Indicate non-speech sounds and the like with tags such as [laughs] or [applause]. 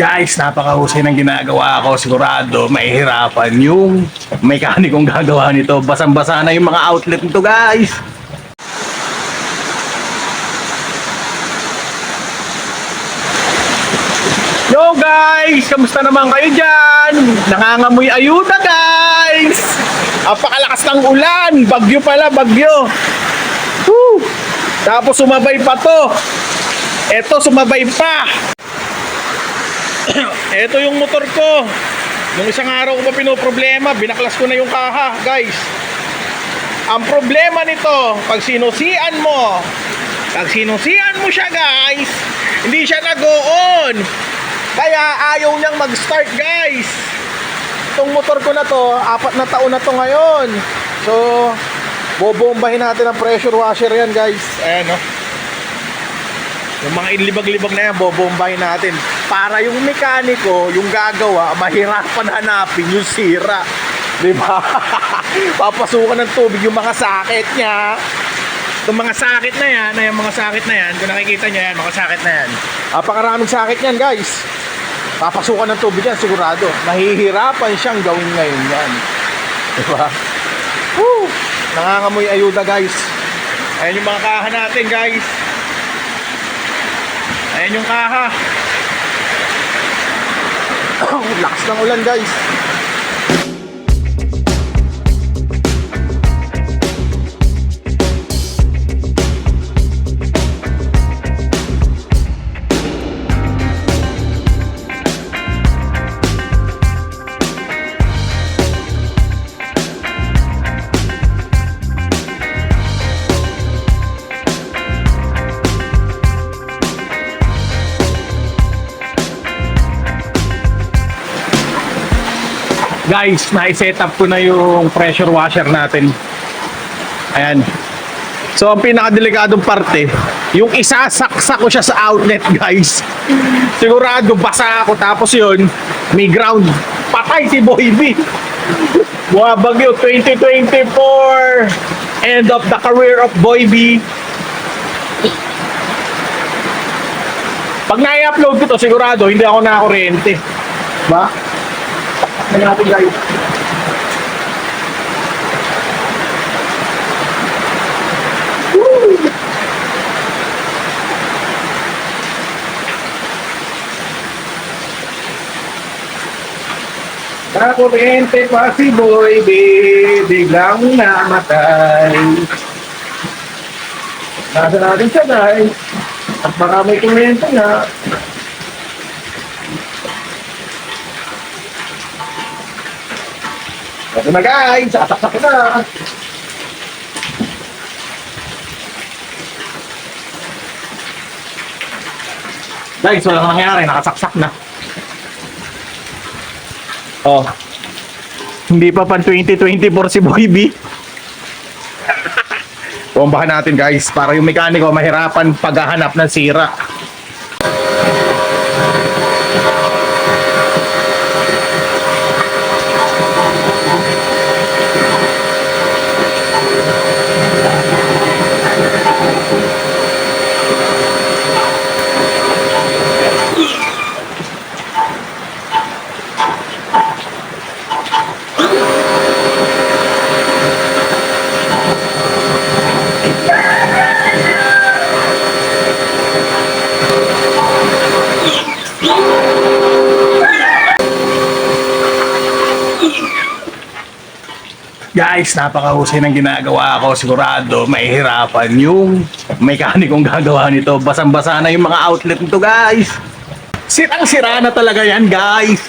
Guys, napakahusay ng ginagawa ko. Sigurado, mahihirapan yung mekanikong gagawa nito. Basang-basa na yung mga outlet nito, guys. Yo guys! Kamusta naman kayo dyan? Nangangamoy ayuda guys! Apakalakas ng ulan! Bagyo pala, bagyo! Woo! Tapos sumabay pa to! Eto, sumabay pa! Eto yung motor ko! Nung isang araw ko pa pinoproblema, binaklas ko na yung kaha, guys. Ang problema nito, pag sinusian mo, pag sinusian mo siya, guys, hindi siya nag-on. Kaya ayaw niyang mag-start, guys. Itong motor ko na to, apat na taon na to ngayon. So, bobombahin natin ang pressure washer yan, guys. Ayan, no? Yung mga ilibag-libag na yan, bobombahin natin. Para yung mekaniko, yung gagawa, mahirapan hanapin yung sira. Di ba? [laughs] Papasukan ng tubig yung mga sakit niya. Itong mga sakit na yan, yung mga sakit na yan, kung nakikita niyo yan, mga sakit na yan. Napakaraming sakit yan, guys. Papasukan ng tubig yan, sigurado. Mahihirapan siyang gawin ngayon yan. Di ba? Woo! Nangangamoy ayuda, guys. Ayan yung mga kaha natin, guys. Ayan yung kaha. [laughs] Lakas ng ulan, guys. Guys, na-set up ko na yung pressure washer natin. Ayan. So, ang pinakadelikadong parte, yung isasaksak ko siya sa outlet, guys. Sigurado, basa ako. Tapos yun, may ground. Patay si Boy B. Buwabagyo 2024. End of the career of Boy B. Pag na-upload ko to, sigurado, hindi ako nakakuryente. Ba? Tingnan natin guys. Woo! Kakuryente pa si Boy B, biglang namatay. Nasa natin siya guys. At baka may kuryente na. Ito na guys, sasaksak na. Guys, walang nangyari, nakasaksak na. Oh. Hindi pa pan 2024 si Boy B. Bombahan natin guys para yung mekaniko mahirapan paghahanap ng sira. Guys, napakahusay ng ginagawa ko. Sigurado, mahihirapan yung mekanikong gagawa nito. Basang-basa na yung mga outlet nito, guys. Sirang-sira na talaga yan, guys.